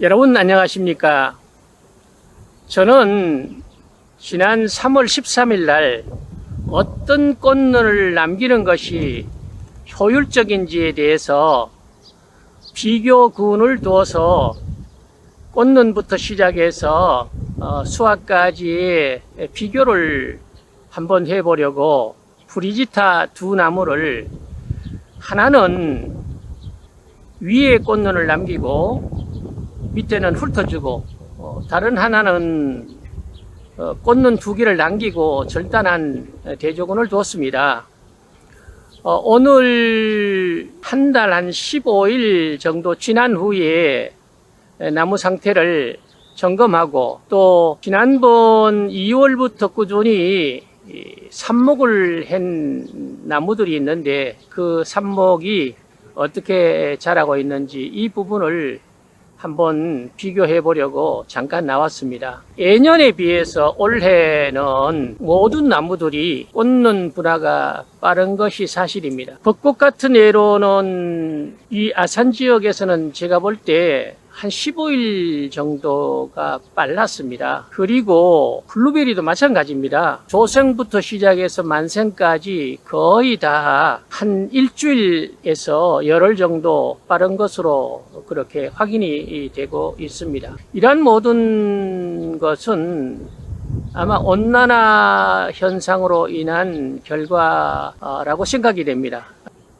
여러분 안녕하십니까? 저는 지난 3월 13일 날 어떤 꽃눈을 남기는 것이 효율적인지에 대해서 비교군을 두어서 꽃눈부터 시작해서 어, 수확까지 비교를 한번 해보려고 브리지타 두 나무를 하나는 위에 꽃눈을 남기고 밑에는 훑어주고 어, 다른 하나는 어, 꽃눈 두 개를 남기고 절단한 대조군을 두었습니다. 어, 오늘 한달한 15일 정도 지난 후에 나무 상태를 점검하고 또 지난번 2월부터 꾸준히 이 삽목을 한 나무들이 있는데 그 삽목이 어떻게 자라고 있는지 이 부분을 한번 비교해 보려고 잠깐 나왔습니다. 예년에 비해서 올해는 모든 나무들이 꽃눈 분화가 빠른 것이 사실입니다. 벚꽃 같은 예로는 이 아산 지역에서는 제가 볼때 한 15일 정도가 빨랐습니다. 그리고 블루베리도 마찬가지입니다. 조생부터 시작해서 만생까지 거의 다 한 일주일에서 열흘 정도 빠른 것으로 그렇게 확인이 되고 있습니다. 이러한 모든 것은 아마 온난화 현상으로 인한 결과라고 생각이 됩니다.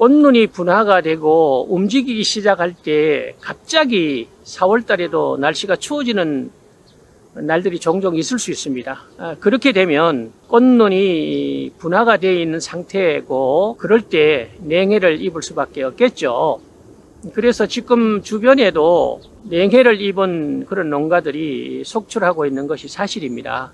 꽃눈이 분화가 되고 움직이기 시작할 때 갑자기 4월 달에도 날씨가 추워지는 날들이 종종 있을 수 있습니다. 아, 그렇게 되면 꽃눈이 분화가 되어 있는 상태고 그럴 때 냉해를 입을 수밖에 없겠죠. 그래서 지금 주변에도 냉해를 입은 그런 농가들이 속출하고 있는 것이 사실입니다.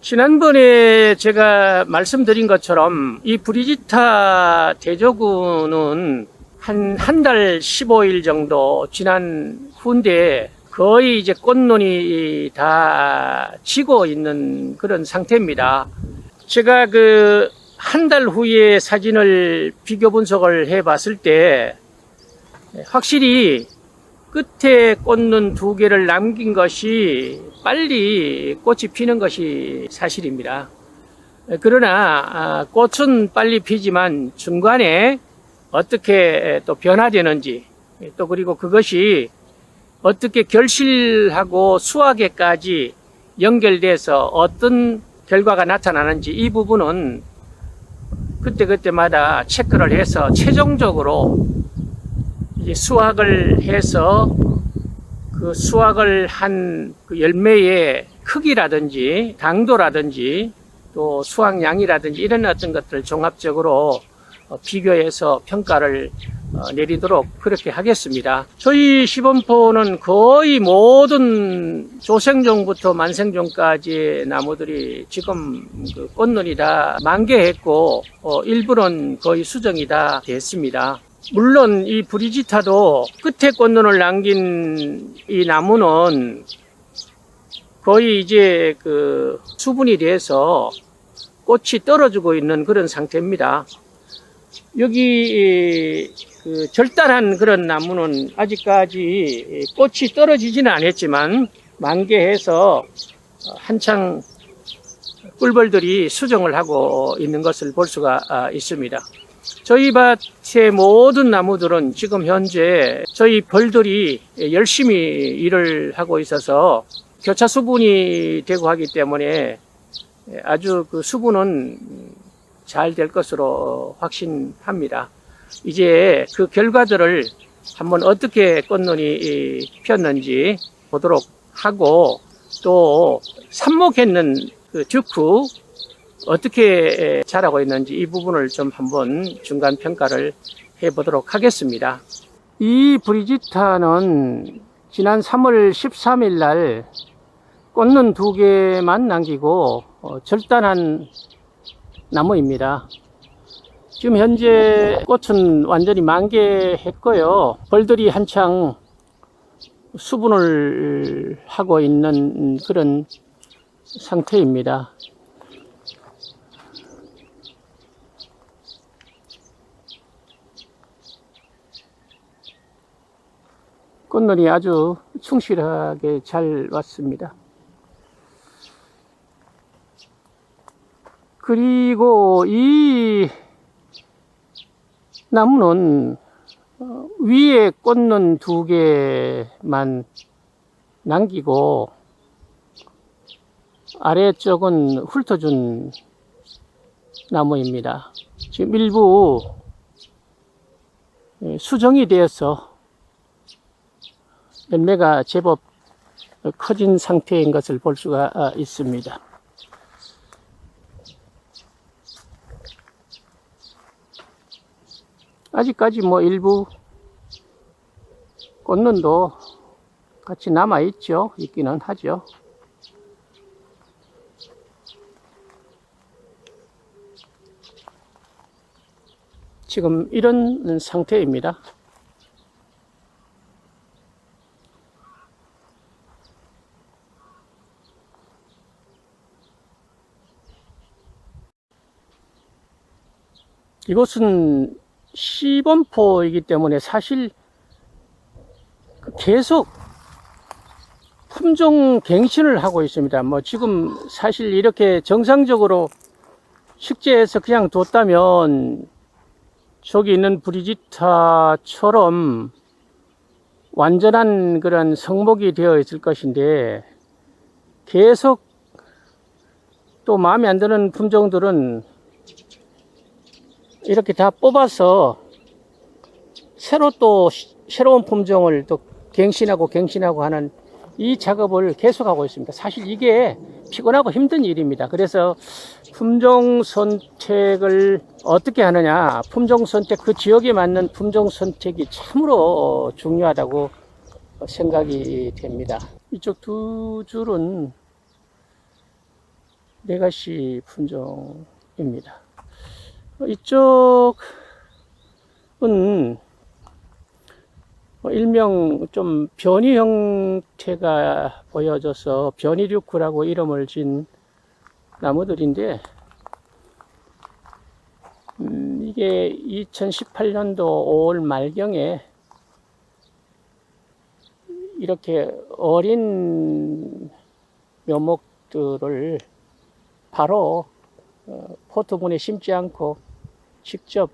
지난번에 제가 말씀드린 것처럼 이 브리지타 대조군은 한, 한 달 15일 정도 지난 후인데 거의 이제 꽃눈이 다 지고 있는 그런 상태입니다. 제가 그 한 달 후에 사진을 비교 분석을 해 봤을 때 확실히 끝에 꽃눈 두 개를 남긴 것이 빨리 꽃이 피는 것이 사실입니다. 그러나 아, 꽃은 빨리 피지만 중간에 어떻게 또 변화되는지 또 그리고 그것이 어떻게 결실하고 수확에까지 연결돼서 어떤 결과가 나타나는지 이 부분은 그때그때마다 체크를 해서 최종적으로 수확을 해서 그 수확을 한 그 열매의 크기라든지 당도라든지 또 수확량이라든지 이런 어떤 것들을 종합적으로 어, 비교해서 평가를 어, 내리도록 그렇게 하겠습니다. 저희 시범포는 거의 모든 조생종부터 만생종까지 나무들이 지금 그 꽃눈이 다 만개했고 어, 일부는 거의 수정이 다 됐습니다. 물론 이 브리지타도 끝에 꽃눈을 남긴 이 나무는 거의 이제 그 수분이 돼서 꽃이 떨어지고 있는 그런 상태입니다. 여기 그 절단한 그런 나무는 아직까지 꽃이 떨어지지는 않았지만 만개해서 한창 꿀벌들이 수정을 하고 있는 것을 볼 수가 아, 있습니다. 저희 밭의 모든 나무들은 지금 현재 저희 벌들이 열심히 일을 하고 있어서 교차 수분이 되고 하기 때문에 아주 그 수분은 잘 될 것으로 확신합니다. 이제 그 결과들을 한번 어떻게 꽃눈이 폈는지 보도록 하고 또 삽목했는 그 듀크 어떻게 자라고 있는지 이 부분을 좀 한번 중간 평가를 해보도록 하겠습니다. 이 브리지타는 지난 3월 13일 날 꽃눈 두 개만 남기고 어, 절단한 나무입니다. 지금 현재 꽃은 완전히 만개했고요. 벌들이 한창 수분을 하고 있는 그런 상태입니다. 꽃눈이 아주 충실하게 잘 왔습니다. 그리고 이 나무는 어, 위에 꽃눈 두 개만 남기고 아래쪽은 훑어준 나무입니다. 지금 일부 예, 수정이 되어서 열매가 제법 커진 상태인 것을 볼 수가 아, 있습니다. 아직까지 뭐 일부 꽃눈도 같이 남아 있죠. 있기는 하죠. 지금 이런 상태입니다. 이곳은 시범포이기 때문에 사실 계속 품종 갱신을 하고 있습니다. 뭐 지금 사실 이렇게 정상적으로 식재해서 그냥 뒀다면 저기 있는 브리지타처럼 완전한 그런 성목이 되어 있을 것인데 계속 또 마음에 안 드는 품종들은 이렇게 다 뽑아서 새로 또 시- 새로운 품종을 또 갱신하고 갱신하고 하는 이 작업을 계속하고 있습니다. 사실 이게 피곤하고 힘든 일입니다. 그래서 품종 선택을 어떻게 하느냐, 품종 선택, 그 지역에 맞는 품종 선택이 참으로 중요하다고 생각이 됩니다. 이쪽 두 줄은 레가시 품종입니다. 이쪽은 뭐 일명 좀 변이 형태가 보여져서 변이류크라고 이름을 진 나무들인데 음, 이게 2018년도 5월 말경에 이렇게 어린 묘목들을 바로 어, 포토분에 심지 않고 직접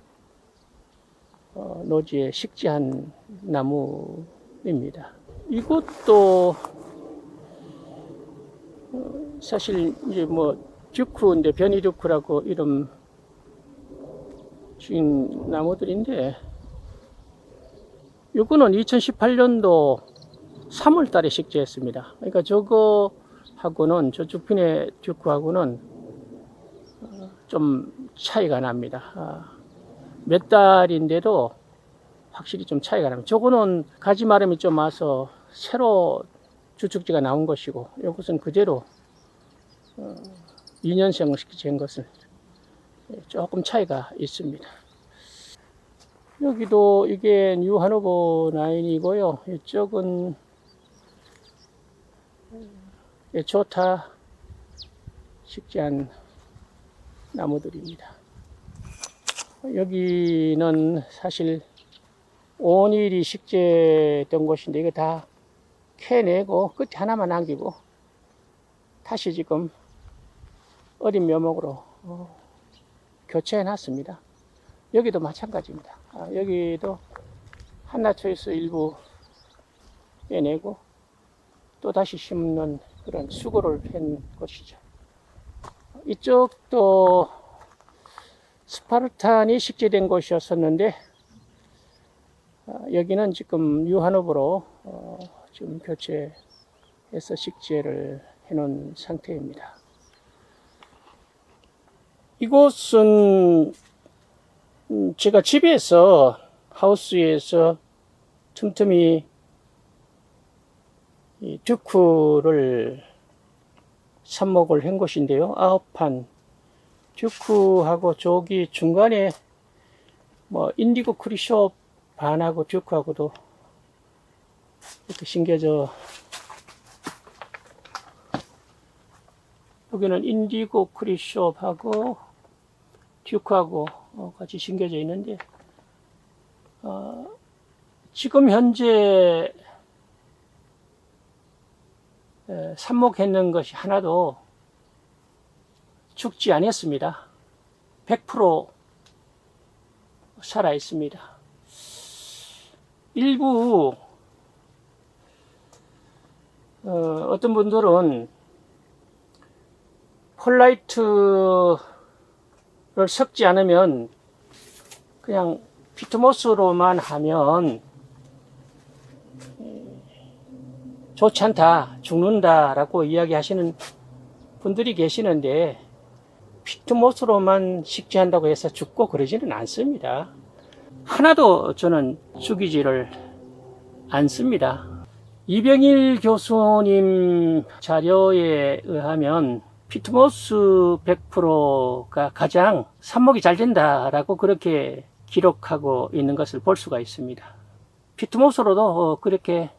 어, 노지에 식재한 나무입니다. 이것도 어, 사실 이제 뭐 듀크인데 변이 듀크라고 이름 주인 나무들인데 이거는 2018년도 3월 달에 식재했습니다. 그러니까 저거 하고는 저쪽 핀의 듀크하고는 어, 좀 차이가 납니다. 아, 몇 달인데도 확실히 좀 차이가 납니다. 저거는 가지 마름이 좀 와서 새로 주축지가 나온 것이고 이것은 그대로 어, 2년생을 시킨 것은 조금 차이가 있습니다. 여기도 이게 뉴 하노버 라인이고요. 이쪽은 에초타 식재한 나무들입니다. 여기는 사실 온일이 식재된 곳인데 이거 다 캐내고 끝에 하나만 남기고 다시 지금 어린 묘목으로 어, 교체해 놨습니다. 여기도 마찬가지입니다. 아, 여기도 한나초에서 일부 빼내고 또 다시 심는 그런 수고를 한 것이죠. 이쪽도 스파르탄이 식재된 곳이었었는데 아, 여기는 지금 유한업으로 어, 지금 교체해서 식재를 해놓은 상태입니다. 이곳은 음, 제가 집에서 하우스에서 틈틈이 이 듀크를 삽목을 한 곳인데요. 아홉 판 듀크하고 저기 중간에 뭐 인디고 크리숍 반하고 듀크하고도 이렇게 심겨져 여기는 인디고 크리숍하고 듀크하고 어, 같이 심겨져 있는데 어, 지금 현재 에, 삽목했는 것이 하나도 죽지 않았습니다. 100% 살아 있습니다. 일부 어, 어떤 분들은 폴라이트를 섞지 않으면 그냥 피트모스로만 하면 좋지 않다, 죽는다라고 이야기하시는 분들이 계시는데 피트모스로만 식재한다고 해서 죽고 그러지는 않습니다. 하나도 저는 죽이지를 않습니다. 이병일 교수님 자료에 의하면 피트모스 100%가 가장 삽목이 잘 된다라고 그렇게 기록하고 있는 것을 볼 수가 있습니다. 피트모스로도 어, 그렇게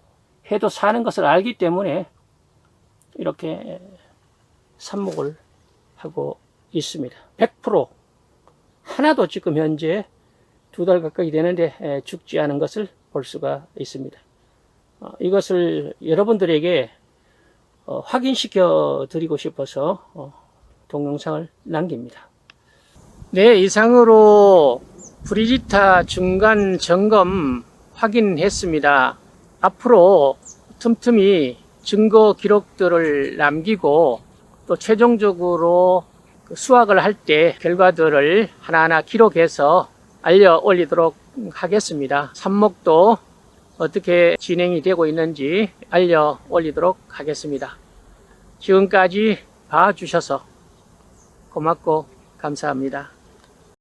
해도 사는 것을 알기 때문에 이렇게 삽목을 하고 있습니다. 100% 하나도 지금 현재 두 달 가까이 되는데 에, 죽지 않은 것을 볼 수가 있습니다. 어, 이것을 여러분들에게 어, 확인시켜 드리고 싶어서 어, 동영상을 남깁니다. 네, 이상으로 브리지타 중간 점검 확인했습니다. 앞으로 틈틈이 증거 기록들을 남기고 또 최종적으로 그 수확을 할 때 결과들을 하나하나 기록해서 알려 올리도록 하겠습니다. 삽목도 어떻게 진행이 되고 있는지 알려 올리도록 하겠습니다. 지금까지 봐주셔서 고맙고 감사합니다.